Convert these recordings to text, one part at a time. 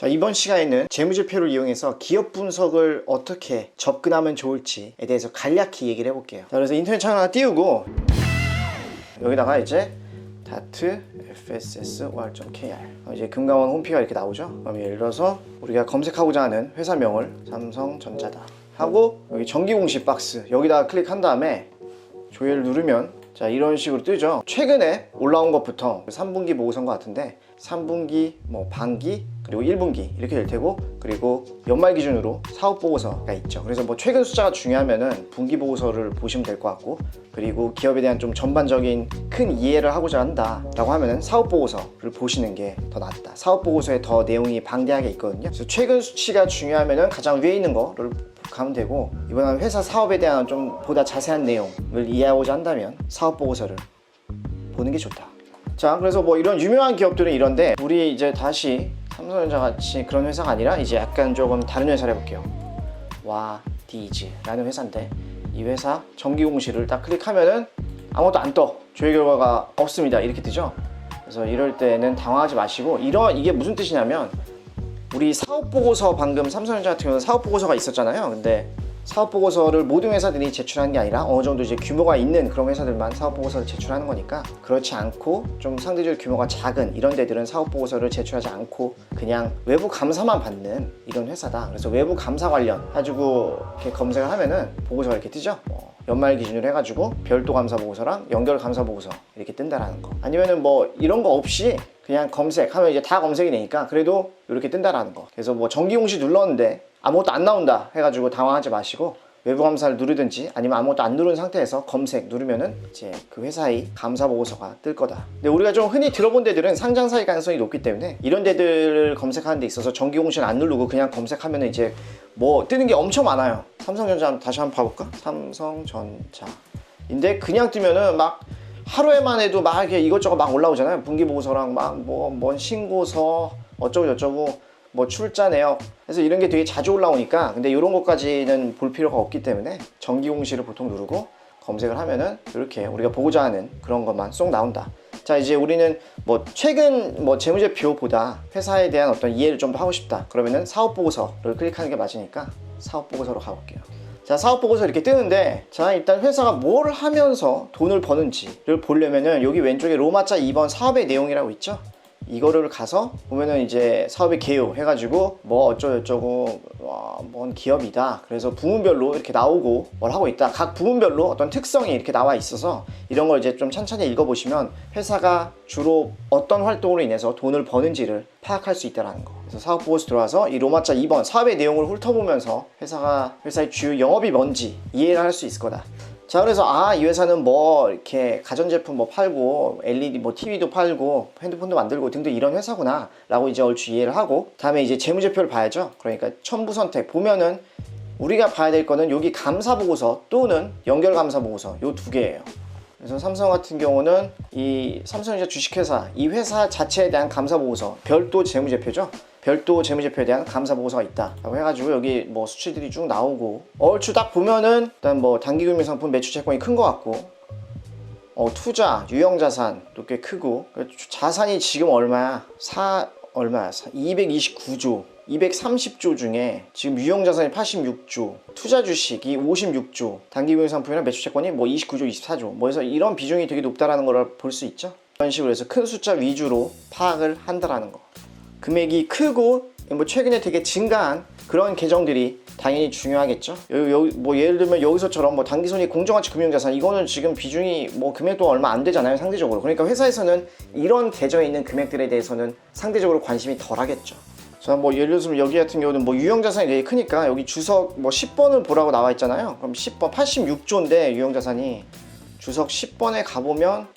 자, 이번 시간에는 재무제표를 이용해서 기업 분석을 어떻게 접근하면 좋을지에 대해서 간략히 얘기를 해볼게요. 자, 그래서 인터넷 창 하나 띄우고 여기다가 이제 다트 fssor.kr 이제 금강원 홈피가 이렇게 나오죠. 그럼 예를 들어서 우리가 검색하고자 하는 회사명을 삼성전자다 하고 여기 정기공시 박스 여기다가 클릭한 다음에 조회를 누르면 자 이런 식으로 뜨죠. 최근에 올라온 것부터 3분기 보고서인 것 같은데 3분기, 뭐 반기, 그리고 1분기 이렇게 될 테고 그리고 연말 기준으로 사업 보고서가 있죠. 그래서 뭐 최근 숫자가 중요하면은 분기 보고서를 보시면 될 것 같고 그리고 기업에 대한 좀 전반적인 큰 이해를 하고자 한다라고 하면은 사업 보고서를 보시는 게 더 낫다. 사업 보고서에 더 내용이 방대하게 있거든요. 그래서 최근 수치가 중요하면은 가장 위에 있는 거를 가면 되고 이번엔 회사 사업에 대한 좀 보다 자세한 내용을 이해하고자 한다면 사업 보고서를 보는 게 좋다. 자, 그래서 뭐 이런 유명한 기업들은 이런데 우리 이제 다시 삼성전자 같이 그런 회사가 아니라 이제 약간 조금 다른 회사를 해볼게요. 와 디즈라는 회사인데 이 회사 정기 공시를 딱 클릭하면은 아무것도 안 떠. 조회 결과가 없습니다. 이렇게 뜨죠. 그래서 이럴 때는 당황하지 마시고 이런 이게 무슨 뜻이냐면 우리 사업 보고서 방금 삼성전자 같은 경우는 사업 보고서가 있었잖아요. 근데 사업 보고서를 모든 회사들이 제출하는 게 아니라 어느 정도 이제 규모가 있는 그런 회사들만 사업 보고서를 제출하는 거니까 그렇지 않고 좀 상대적으로 규모가 작은 이런 데들은 사업 보고서를 제출하지 않고 그냥 외부 감사만 받는 이런 회사다. 그래서 외부 감사 관련 가지고 이렇게 검색을 하면은 보고서가 이렇게 뜨죠. 뭐 연말 기준으로 해가지고 별도 감사 보고서랑 연결 감사 보고서 이렇게 뜬다라는 거. 아니면은 뭐 이런 거 없이 그냥 검색하면 이제 다 검색이 되니까 그래도 이렇게 뜬다라는 거. 그래서 뭐 정기 공시 눌렀는데 아무것도 안 나온다 해가지고 당황하지 마시고 외부 감사를 누르든지 아니면 아무것도 안 누른 상태에서 검색 누르면은 이제 그 회사의 감사 보고서가 뜰 거다. 근데 우리가 좀 흔히 들어본 데들은 상장사의 가능성이 높기 때문에 이런 데들을 검색하는 데 있어서 정기 공시는 안 누르고 그냥 검색하면은 이제 뭐 뜨는 게 엄청 많아요. 삼성전자 다시 한번 봐볼까? 삼성전자. 인데 그냥 뜨면은 막 하루에만 해도 막 이것저것 막 올라오잖아요. 분기 보고서랑 막 뭐 뭔 신고서 어쩌고 저쩌고 뭐 출자 내역 그래서 이런 게 되게 자주 올라오니까 근데 이런 것까지는 볼 필요가 없기 때문에 정기 공시를 보통 누르고 검색을 하면은 이렇게 우리가 보고자 하는 그런 것만 쏙 나온다. 자 이제 우리는 뭐 최근 뭐 재무제표보다 회사에 대한 어떤 이해를 좀 더 하고 싶다. 그러면은 사업 보고서를 클릭하는 게 맞으니까 사업 보고서로 가볼게요. 자 사업 보고서 이렇게 뜨는데 자 일단 회사가 뭘 하면서 돈을 버는지를 보려면은 여기 왼쪽에 로마자 2번 사업의 내용이라고 있죠. 이거를 가서 보면은 이제 사업의 개요 해가지고 뭐 어쩌고저쩌고 와, 뭔 기업이다. 그래서 부문별로 이렇게 나오고 뭘 하고 있다. 각 부문별로 어떤 특성이 이렇게 나와 있어서 이런 걸 이제 좀 천천히 읽어보시면 회사가 주로 어떤 활동으로 인해서 돈을 버는지를 파악할 수 있다는 거. 그래서 사업 보고서 들어와서 이 로마자 2번 사업의 내용을 훑어보면서 회사가 회사의 주요 영업이 뭔지 이해를 할 수 있을 거다. 자 그래서 아 이 회사는 뭐 이렇게 가전제품 뭐 팔고 LED 뭐 TV도 팔고 핸드폰도 만들고 등등 이런 회사구나 라고 이제 얼추 이해를 하고 다음에 이제 재무제표를 봐야죠 그러니까 첨부 선택 보면은 우리가 봐야 될 거는 여기 감사 보고서 또는 연결 감사 보고서 요 두 개예요 그래서 삼성 같은 경우는 이 삼성전자 주식회사 이 회사 자체에 대한 감사 보고서 별도 재무제표죠. 별도 재무제표에 대한 감사 보고서가 있다라고 해가지고 여기 뭐 수치들이 쭉 나오고 얼추 딱 보면은 일단 뭐 단기금융 상품 매출 채권이 큰 것 같고 어, 투자 유형 자산 또꽤 크고 자산이 지금 얼마야? 사 얼마야? 229조 230조 중에 지금 유형 자산이 86조, 투자 주식이 56조, 단기 금융 상품이랑 매출 채권이 뭐 29조, 24조. 뭐 해서 이런 비중이 되게 높다라는 걸 볼 수 있죠. 이런 식으로 해서 큰 숫자 위주로 파악을 한다라는 거. 금액이 크고 뭐 최근에 되게 증가한 그런 계정들이 당연히 중요하겠죠. 여기, 여기 뭐 예를 들면 여기서처럼 뭐 단기손익 공정가치 금융자산 이거는 지금 비중이 뭐 금액도 얼마 안 되잖아요 상대적으로. 그러니까 회사에서는 이런 계정에 있는 금액들에 대해서는 상대적으로 관심이 덜하겠죠. 자, 뭐 예를 들면 여기 같은 경우는 뭐 유형 자산이 되게 크니까 여기 주석 뭐 10번을 보라고 나와 있잖아요. 그럼 10번 86조인데 유형 자산이 주석 10번에 가보면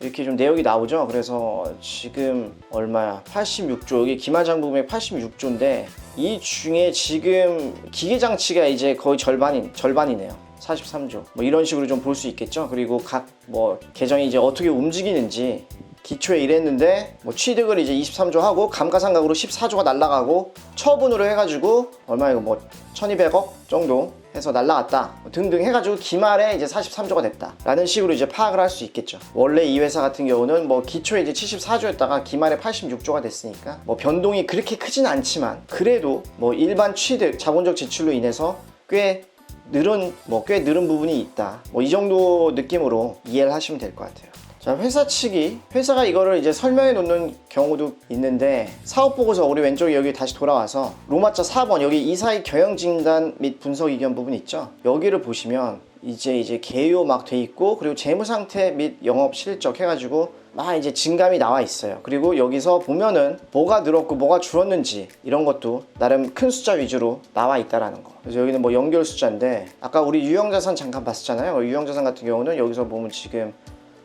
이렇게 좀 내역이 나오죠. 그래서 지금 얼마야? 86조. 여기 기마장부 금액 86조인데 이 중에 지금 기계 장치가 이제 거의 절반인 절반이네요. 43조. 뭐 이런 식으로 좀 볼 수 있겠죠. 그리고 각 뭐 계정이 이제 어떻게 움직이는지 기초에 이랬는데 뭐 취득을 이제 23조 하고 감가상각으로 14조가 날라가고 처분으로 해가지고 얼마 이거 뭐 1200억 정도 해서 날라갔다. 뭐 등등 해가지고 기말에 이제 43조가 됐다 라는 식으로 이제 파악을 할 수 있겠죠. 원래 이 회사 같은 경우는 뭐 기초에 이제 74조였다가 기말에 86조가 됐으니까 뭐 변동이 그렇게 크진 않지만 그래도 뭐 일반 취득 자본적 지출로 인해서 꽤 늘은 뭐 꽤 늘은 부분이 있다. 뭐 이 정도 느낌으로 이해를 하시면 될 것 같아요 자 회사 측이 회사가 이거를 이제 설명해 놓는 경우도 있는데 사업 보고서 우리 왼쪽에 여기 다시 돌아와서 로마자 4번 여기 이사의 경영 진단 및 분석 의견 부분 있죠? 여기를 보시면 이제 이제 개요 막 돼 있고 그리고 재무 상태 및 영업 실적 해가지고 막 이제 진감이 나와 있어요. 그리고 여기서 보면은 뭐가 늘었고 뭐가 줄었는지 이런 것도 나름 큰 숫자 위주로 나와 있다라는 거. 그래서 여기는 뭐 연결 숫자인데 아까 우리 유형자산 잠깐 봤었잖아요. 유형자산 같은 경우는 여기서 보면 지금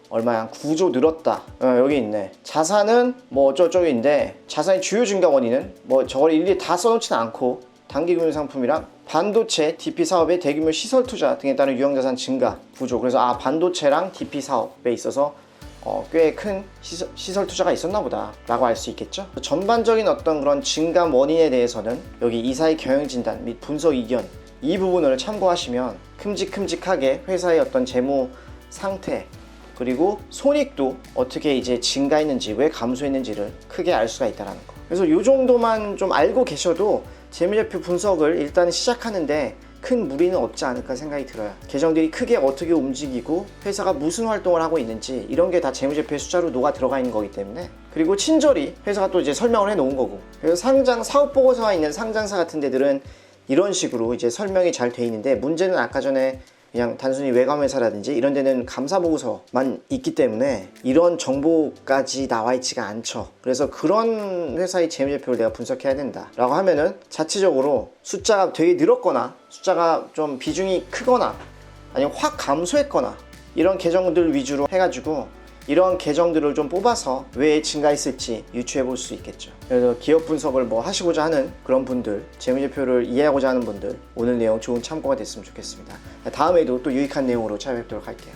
얼마야? 9조 늘었다. 어, 여기 있네. 자산은 뭐 어쩌고저쩌고인데 자산의 주요 증가 원인은 뭐 저걸 일일이 다 써놓지는 않고 단기 금융 상품이랑 반도체, DP 사업의 대규모 시설 투자 등에 따른 유형자산 증가 구조. 그래서 아 반도체랑 DP 사업에 있어서 어, 꽤 큰 시설, 시설 투자가 있었나 보다 라고 알 수 있겠죠 전반적인 어떤 그런 증감 원인에 대해서는 여기 이사의 경영 진단 및 분석 의견 이 부분을 참고하시면 큼직큼직하게 회사의 어떤 재무 상태 그리고 손익도 어떻게 이제 증가했는지 왜 감소했는지를 크게 알 수가 있다는 거. 그래서 이 정도만 좀 알고 계셔도 재무제표 분석을 일단 시작하는데 큰 무리는 없지 않을까 생각이 들어요. 계정들이 크게 어떻게 움직이고 회사가 무슨 활동을 하고 있는지 이런 게 다 재무제표의 숫자로 녹아 들어가 있는 거기 때문에 그리고 친절히 회사가 또 이제 설명을 해 놓은 거고 그래서 상장 사업 보고서가 있는 상장사 같은 데들은 이런 식으로 이제 설명이 잘 돼 있는데 문제는 아까 전에 그냥 단순히 외관회사라든지 이런 데는 감사 보고서만 있기 때문에 이런 정보까지 나와 있지가 않죠. 그래서 그런 회사의 재무제표를 내가 분석해야 된다라고 하면은 자체적으로 숫자가 되게 늘었거나 숫자가 좀 비중이 크거나 아니면 확 감소했거나 이런 계정들 위주로 해가지고 이런 계정들을 좀 뽑아서 왜 증가했을지 유추해 볼 수 있겠죠. 그래서 기업 분석을 뭐 하시고자 하는 그런 분들, 재무제표를 이해하고자 하는 분들, 오늘 내용 좋은 참고가 됐으면 좋겠습니다. 다음에도 또 유익한 내용으로 찾아뵙도록 할게요.